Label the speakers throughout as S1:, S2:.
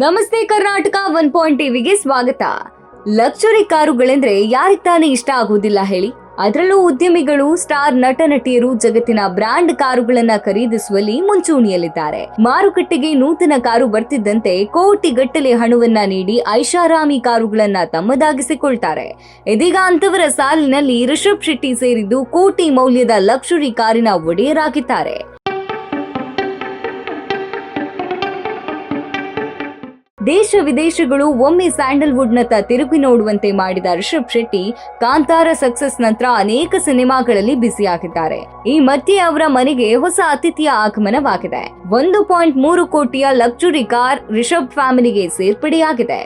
S1: ನಮಸ್ತೆ Karnataka one point ಟಿವಿಗೆ ಸ್ವಾಗತ. ಲಕ್ಸುರಿ ಕಾರುಗಳೆಂದ್ರೆ ಯಾರಿಗೆ ತಾನೇ ಇಷ್ಟ ಆಗುವುದಿಲ್ಲ ಹೇಳಿ? ಅದರಲ್ಲೂ ಉದ್ಯಮಿಗಳು, ಸ್ಟಾರ್ ನಟ ನಟಿಯರು ಜಗತ್ತಿನ ಬ್ರಾಂಡ್ ಕಾರುಗಳನ್ನ ಖರೀದಿಸುವಲ್ಲಿ ಮುಂಚೂಣಿಯಲ್ಲಿದ್ದಾರೆ. ಮಾರುಕಟ್ಟೆಗೆ ನೂತನ ಕಾರು ಬರ್ತಿದ್ದಂತೆ ಕೋಟಿಗಟ್ಟಲೆ ಹಣವನ್ನ ನೀಡಿ ಐಷಾರಾಮಿ ಕಾರುಗಳನ್ನ ತಮ್ಮದಾಗಿಸಿಕೊಳ್ತಾರೆ. ಇದೀಗ ಅಂತವರ ಸಾಲಿನಲ್ಲಿ ರಿಷಬ್ ಶೆಟ್ಟಿ ಸೇರಿದ್ದು ಕೋಟಿ ಮೌಲ್ಯದ ಲಕ್ಸುರಿ ಕಾರಿನ ಒಡೆಯರಾಗಿದ್ದಾರೆ. ದೇಶ ವಿದೇಶಗಳು ಒಮ್ಮೆ ಸ್ಯಾಂಡಲ್ವುಡ್ ನತ್ತ ತಿರುಗಿ ನೋಡುವಂತೆ ಮಾಡಿದ ರಿಷಬ್ ಶೆಟ್ಟಿ, ಕಾಂತಾರ ಸಕ್ಸಸ್ ನಂತರ ಅನೇಕ ಸಿನಿಮಾಗಳಲ್ಲಿ ಬ್ಯುಸಿಯಾಗಿದ್ದಾರೆ. ಈ ಮಧ್ಯೆ ಅವರ ಮನೆಗೆ ಹೊಸ ಅತಿಥಿಯ ಆಗಮನವಾಗಿದೆ. ಒಂದು ಪಾಯಿಂಟ್ ಮೂರು ಕೋಟಿಯ ಲಕ್ಸುರಿ ಕಾರ್ ರಿಷಬ್ ಫ್ಯಾಮಿಲಿಗೆ ಸೇರ್ಪಡೆಯಾಗಿದೆ.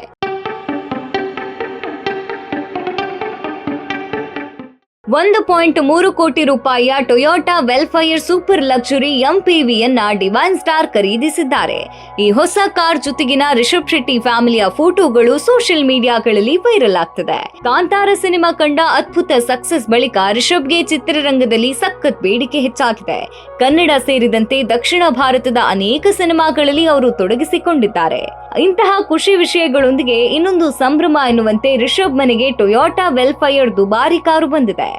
S1: ಒಂದು ಪಾಯಿಂಟ್ ಮೂರು ಕೋಟಿ ರೂಪಾಯಿಯ ಟೊಯೋಟಾ ವೆಲ್ಫೈರ್ ಸೂಪರ್ ಲಕ್ಸುರಿ ಎಂಪಿವಿಯನ್ನ ಡಿವೈನ್ ಸ್ಟಾರ್ ಖರೀದಿಸಿದ್ದಾರೆ. ಈ ಹೊಸ ಕಾರ್ ಜೊತೆಗಿನ ರಿಷಬ್ ಶೆಟ್ಟಿ ಫ್ಯಾಮಿಲಿಯ ಫೋಟೋಗಳು ಸೋಷಿಯಲ್ ಮೀಡಿಯಾಗಳಲ್ಲಿ ವೈರಲ್ ಆಗ್ತಿದೆ. ಕಾಂತಾರ ಸಿನಿಮಾ ಕಂಡ ಅದ್ಭುತ ಸಕ್ಸಸ್ ಬಳಿಕ ರಿಷಬ್ಗೆ ಚಿತ್ರರಂಗದಲ್ಲಿ ಸಖತ್ ಬೇಡಿಕೆ ಹೆಚ್ಚಾಗಿದೆ. ಕನ್ನಡ ಸೇರಿದಂತೆ ದಕ್ಷಿಣ ಭಾರತದ ಅನೇಕ ಸಿನಿಮಾಗಳಲ್ಲಿ ಅವರು ತೊಡಗಿಸಿಕೊಂಡಿದ್ದಾರೆ. ಇಂತಹ ಖುಷಿ ವಿಷಯಗಳೊಂದಿಗೆ ಇನ್ನೊಂದು ಸಂಭ್ರಮ ಎನ್ನುವಂತೆ ರಿಷಬ್ ಮನೆಗೆ ಟೊಯೋಟಾ ವೆಲ್ಫೈರ್ ದುಬಾರಿ ಕಾರು ಬಂದಿದೆ.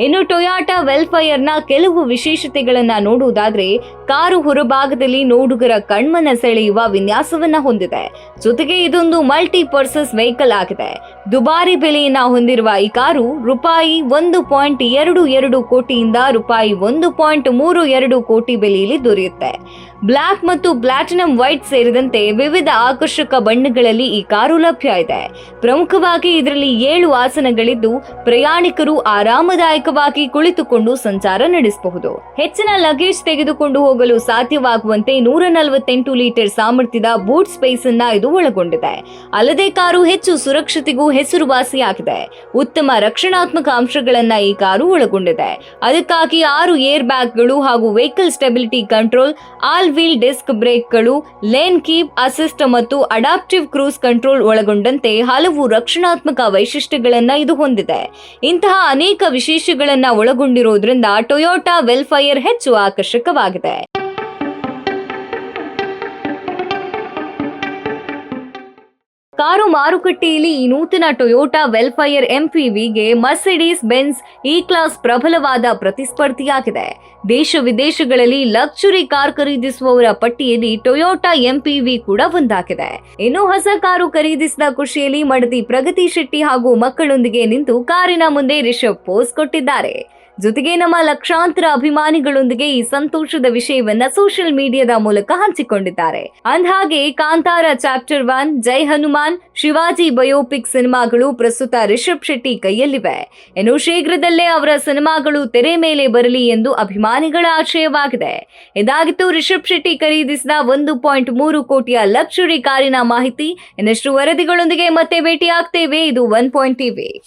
S1: ಇನ್ನು ಟೊಯಾಟಾ ವೆಲ್ಫೈರ್ನ ಕೆಲವು ವಿಶೇಷತೆಗಳನ್ನ ನೋಡುವುದಾದ್ರೆ, ಕಾರು ಹೊರಭಾಗದಲ್ಲಿ ನೋಡುಗರ ಕಣ್ಮನ ಸೆಳೆಯುವ ವಿನ್ಯಾಸವನ್ನ ಹೊಂದಿದೆ. ಜೊತೆಗೆ ಇದೊಂದು ಮಲ್ಟಿ ಪರ್ಸಸ್ ವೆಹಿಕಲ್ ಆಗಿದೆ. ದುಬಾರಿ ಬೆಲೆಯನ್ನ ಹೊಂದಿರುವ ಈ ಕಾರು ರೂಪಾಯಿ ಒಂದು ಪಾಯಿಂಟ್ ಎರಡು ಎರಡು ಕೋಟಿಯಿಂದ ರೂಪಾಯಿ ಒಂದು ಪಾಯಿಂಟ್ ಮೂರು ಎರಡು ಕೋಟಿ ಬೆಲೆಯಲ್ಲಿ ದೊರೆಯುತ್ತೆ. ಬ್ಲಾಕ್ ಮತ್ತು ಪ್ಲಾಟಿನಂ ವೈಟ್ ಸೇರಿದಂತೆ ವಿವಿಧ ಆಕರ್ಷಕ ಬಣ್ಣಗಳಲ್ಲಿ ಈ ಕಾರು ಲಭ್ಯ ಇದೆ. ಪ್ರಮುಖವಾಗಿ ಇದರಲ್ಲಿ ಏಳು ಆಸನಗಳಿದ್ದು, ಪ್ರಯಾಣಿಕರು ಆರಾಮದಾಯಕವಾಗಿ ಕುಳಿತುಕೊಂಡು ಸಂಚಾರ ನಡೆಸಬಹುದು. ಹೆಚ್ಚಿನ ಲಗೇಜ್ ತೆಗೆದುಕೊಂಡು ಹೋಗಲು ಸಾಧ್ಯವಾಗುವಂತೆ ನೂರ ನಲವತ್ತೆಂಟು ಲೀಟರ್ ಸಾಮರ್ಥ್ಯದ ಬೂಟ್ ಸ್ಪೇಸ್ ಅನ್ನ ಇದು ಒಳಗೊಂಡಿದೆ. ಅಲ್ಲದೆ ಕಾರು ಹೆಚ್ಚು ಸುರಕ್ಷತೆಗೂ ಹೆಸರುವಾಸಿಯಾಗಿದೆ. ಉತ್ತಮ ರಕ್ಷಣಾತ್ಮಕ ಅಂಶಗಳನ್ನ ಈ ಕಾರು ಒಳಗೊಂಡಿದೆ. ಅದಕ್ಕಾಗಿ ಆರು ಏರ್ ಬ್ಯಾಗ್ಗಳು ಹಾಗೂ vehicle stability control, all wheel disc ಬ್ರೇಕ್ಗಳು, lane keep assist ಮತ್ತು ಅಡಾಪ್ಟಿವ್ ಕ್ರೂಸ್ ಕಂಟ್ರೋಲ್ ಒಳಗೊಂಡಂತೆ ಹಲವು ರಕ್ಷಣಾತ್ಮಕ ವೈಶಿಷ್ಟ್ಯಗಳನ್ನ ಇದು ಹೊಂದಿದೆ. ಇಂತಹ ಅನೇಕ ವಿಶೇಷಗಳನ್ನ ಒಳಗೊಂಡಿರುವುದರಿಂದ ಟೊಯೋಟಾ ವೆಲ್ಫೈರ್ ಹೆಚ್ಚು ಆಕರ್ಷಕವಾಗಿದೆ. ಕಾರು ಮಾರುಕಟ್ಟೆಯಲ್ಲಿ ಈ ನೂತನ ಟೊಯೋಟಾ ವೆಲ್ಫೈರ್ ಎಂಪಿವಿಗೆ ಮರ್ಸಿಡೀಸ್ ಬೆನ್ಸ್ ಇ ಕ್ಲಾಸ್ ಪ್ರಬಲವಾದ ಪ್ರತಿಸ್ಪರ್ಧಿಯಾಗಿದೆ. ದೇಶ ವಿದೇಶಗಳಲ್ಲಿ ಲಕ್ಷುರಿ ಕಾರ್ ಖರೀದಿಸುವವರ ಪಟ್ಟಿಯಲ್ಲಿ ಟೊಯೋಟಾ ಎಂಪಿವಿ ಕೂಡ ಒಂದಾಗಿದೆ. ಇನ್ನು ಹೊಸ ಕಾರು ಖರೀದಿಸಿದ ಖುಷಿಯಲ್ಲಿ ಮಡದಿ ಪ್ರಗತಿ ಶೆಟ್ಟಿ ಹಾಗೂ ಮಕ್ಕಳೊಂದಿಗೆ ನಿಂತು ಕಾರಿನ ಮುಂದೆ ರಿಷಬ್ ಪೋಸ್ ಕೊಟ್ಟಿದ್ದಾರೆ. ಜೊತೆಗೆ ನಮ್ಮ ಲಕ್ಷಾಂತರ ಅಭಿಮಾನಿಗಳೊಂದಿಗೆ ಈ ಸಂತೋಷದ ವಿಷಯವನ್ನ ಸೋಷಿಯಲ್ ಮೀಡಿಯಾದ ಮೂಲಕ ಹಂಚಿಕೊಂಡಿದ್ದಾರೆ. ಅಂದ್ಹಾಗೆ Kantara chapter one, Jai Hanuman, Shivaji biopic ಸಿನಿಮಾಗಳು ಪ್ರಸ್ತುತ ರಿಷಬ್ ಶೆಟ್ಟಿ ಕೈಯಲ್ಲಿವೆ. ಇನ್ನು ಶೀಘ್ರದಲ್ಲೇ ಅವರ ಸಿನಿಮಾಗಳು ತೆರೆ ಮೇಲೆ ಬರಲಿ ಎಂದು ಅಭಿಮಾನಿಗಳ ಆಶಯವಾಗಿದೆ. ಇದಾಗಿತ್ತು ರಿಷಬ್ ಶೆಟ್ಟಿ ಖರೀದಿಸಿದ ಒಂದು ಪಾಯಿಂಟ್ ಮೂರು ಕೋಟಿಯ ಲಕ್ಷುರಿ ಕಾರಿನ ಮಾಹಿತಿ. ಇನ್ನಷ್ಟು ವರದಿಗಳೊಂದಿಗೆ ಮತ್ತೆ ಭೇಟಿಯಾಗ್ತೇವೆ. ಇದು ಒನ್ ಪಾಯಿಂಟ್ ಟಿವಿ.